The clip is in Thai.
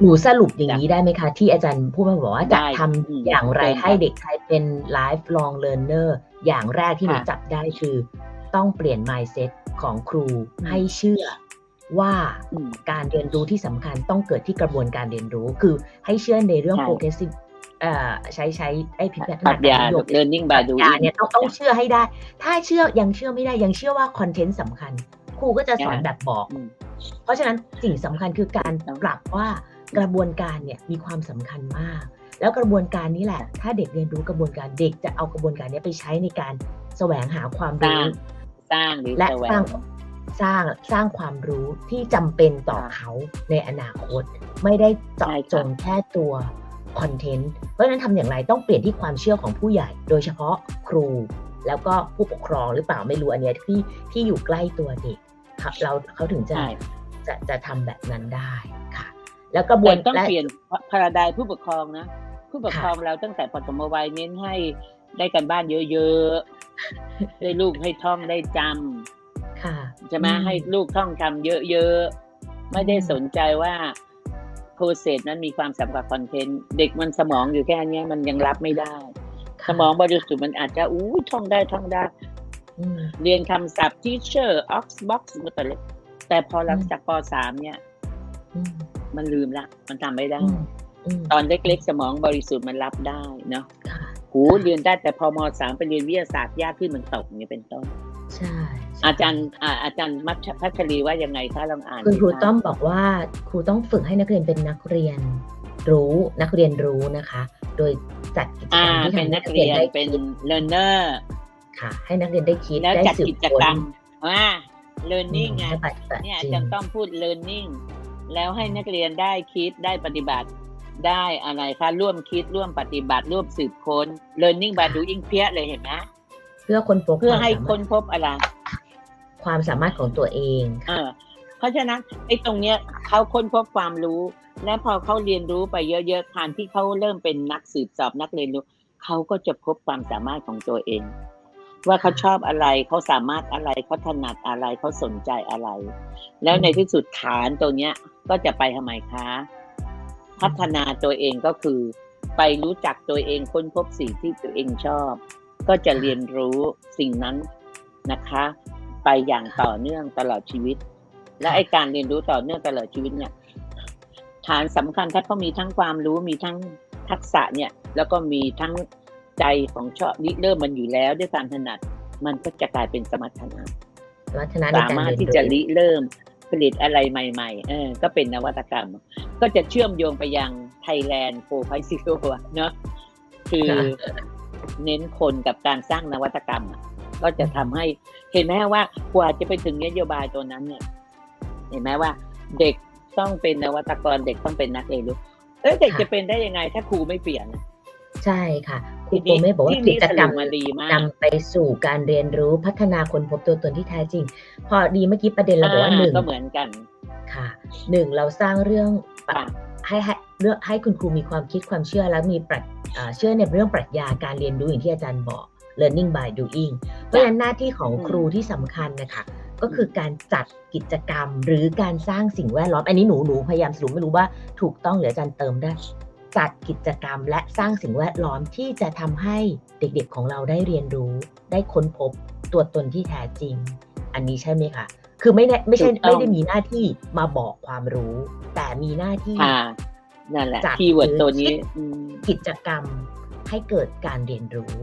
หนูสรุปอย่างนี้ได้ไหมคะ ที่อาจารย์พูดมาบอกว่าจะได้ทำอืมอย่างไรเชิญครับให้เด็กไทยเป็น lifelong learner อย่างแรกที่หนูค่ะจับได้คือ ต้องเปลี่ยน mindset ของครูอืมให้เชื่อว่าอืมการเรียนรู้ที่สำคัญต้องเกิดที่กระบวนการเรียนรู้ คือให้เชื่อในเรื่องใช่ progressive เอ่อใช้ใช้ไอ้พิพัฒปรันาชญาการนิยม learning ปรั by ชญา doing เนี่ยต้องต้องเชื่อให้ได้ ถ้าเชื่อยังเชื่อไม่ได้ยังเชื่อว่าคอนเทนต์สำคัญ ครูก็จะสอนอ่าแบบบอกอืมเพราะฉะนั้นสิ่งสำคัญคือการครับปรับว่า กระบวนการเนี่ยมีความสำคัญมาก แล้วกระบวนการนี้แหละ ถ้าเด็กเรียนรู้กระบวนการเด็กจะเอากระบวนการนี้ไปใช้ในการแสวงหาความสร้ารู้งสร้างหรือและแสวสร้างงสร้างสร้างความรู้ที่จำเป็นต่อค่ะเขาในอนาคต ไม่ได้เจาะใช่ค่ะจงแค่ตัวคอนเทนต์เพราะฉะนั้นทำอย่างไรต้องเปลี่ยนที่ความเชื่อของผู้ใหญ่ โดยเฉพาะครู แล้วก็ผู้ปกครองหรือเปล่าไม่รู้อันเนี้ยที่ที่อยู่ใกล้ตัวเด็กครับเราเขาถึงจะใช่จะจะทำแบบนั้นได้ค่ะ แล้วกระบวแต่นต้องและเปลี่ยนพาราไดผู้ปกครองนะ ผู้ปกครองเราตั้งแต่ปฐมวัยเน้นให้ได้กันบ้านเยอะๆ ได้ลูกให้ท่องได้จำค่ะใช่ไหมอืให้ลูกท่องจำเยอะๆ ไม่ได้สนใจว่าโปรเซสนั้นมีความสำคัญกับคอนเทนต์ เด็กมันสมองอยู่แค่เนี้ยมันยังรับไม่ได้ค่ะสมองบริสุทธิ์มันอาจจะอู้ท่องได้ท่องได้อืมเรียนคำศัพท์ teacher ox box มาแต่เล็กแต่พอหลังจากป .3 เนี่ยอื มมันลืมละ มันทำไม่ได้อืมอืมตอนเล็กๆ สมองบริสุทธิ์มันรับได้เนาะค่ะหูเรียนได้แต่พอม .3 ไปเรียนวิทยาศาสตร์ยากขึ้นมันตกอย่างนี้เป็นต้น ใช่ใช่อาจารย์อ่าอาจารย์มัชพัชรีว่ายังไงคะลองอ่านคุณครูสิะต้อมบอกว่าครูต้องฝึกให้นักเรียนเป็นนักเรียนรู้นักเรียนรู้นะคะ โดยจัดกิจกรอ่ารมที่เป็นทำให้นักเรียนได้เป็นคิด learner ค่ะ ให้นักเรียนได้คิดแล้วได้จัดสืบกิจค้นกรรมว่า learning ไงให้ปฏิบัติเนี่ยอาจริจางรย์ต้องพูด learning แล้วให้นักเรียนได้คิดได้ปฏิบัติได้อะไรคะร่วมคิดร่วมปฏิบัติร่วมสืบค้น learning by doing เพี้ยเลยเห็นไหมเพื่อค้นพบเพื่อให้วามสามารถค้นพบอะไรความสามารถของตัวเองเอค่ะอเพราะฉะนั้นไอ้ตรงเนี้ยเขาค้นพบความรู้ และพอเขาเรียนรู้ไปเยอะๆผ่านที่เขาเริ่มเป็นนักสืบสอบนักเรียนรู้เขาก็จะพบความสามารถของตัวเอง ว่าเขาชอบอะไรเขาสามารถอะไรเขาถนัดอะไรเขาสนใจอะไร แล้วในที่สุดฐานตัวเนี้ยก็จะไปทำไมคะ พัฒนาตัวเองก็คือ ไปรู้จักตัวเองค้นพบสิ่งที่ตัวเองชอบ ก็จะเรียนรู้สิ่งนั้นนะคะ ไปอย่างต่อเนื่องตลอดชีวิต และไอการเรียนรู้ต่อเนื่องตลอดชีวิตเนี่ยฐานสำคัญถ้าเขามีทั้งความรู้มีทั้งทักษะเนี่ย แล้วก็มีทั้ง ใจของชอบริเริ่มมันอยู่แล้วด้วยการถนัด มันก็จะกลายเป็นสมรรถนะวัฒนะในสาการมารถเรียนที่จะรู้ริเริ่มผลิตอะไรใหม่ๆเออก็เป็นนวัตกรรม ก็จะเชื่อมโยงไปยังไทยแลนด์โฟไฟซิโเนาะคือเน้นคนกับการสร้างนวัตกรรมอะก็จะทำให้เห็นไหมว่ากว่าจะไปถึงนโยบายตัวนั้นเนี่ย เห็นไหมว่า เด็กต้องเป็นนวัตกรเด็กต้องเป็นนักเรียนรู้เอ้ยเด็กจะเป็นได้ยังไง ถ้าครูไม่เปลี่ยนอะ ใช่ค่ะครูทีโปนี้เม่บอกว่าที่กินี่จสกรรุรปมมาดีมากนำไปสู่การเรียนรู้พัฒนาคนพบตัวตนที่แท้จริง พอดีเมื่อกี้ประเด็นเราบอกว่าหนึ่งก็เหมือนกันค่ะหนึ่งเราสร้างเรื่องปรัค่ะชให้ให้เรื่องให้คุณครูมีความคิดความเชื่อแล้วมีปรัชอ่าเชื่อในเรื่องปรัชญาการเรียนรู้อย่างที่อาจารย์บอก learning by doing เพราะฉะนั้นหน้าที่ของอืมครูที่สำคัญนะคะก็คือการจัดกิจกรรมหรือการสร้างสิ่งแวดล้อม อันนี้หนูหนูพยายามสรุปไม่รู้ว่าถูกต้องหรืออาจารย์เติมได้ จัดกิจกรรมและสร้างสิ่งแวดล้อมที่จะทำให้เด็กๆของเราได้เรียนรู้ ได้ค้นพบตัวตนที่แท้จริง อันนี้ใช่ไหมคะคือไม่แน่ไม่ใช่ถูกต้องไม่ได้มีหน้าที่มาบอกความรู้ แต่มีหน้าที่อ่านั่นแหละจัดคีย์เวิร์ดหรือตัวนี้คิดอืมกิจกรรมให้เกิดการเรียนรู้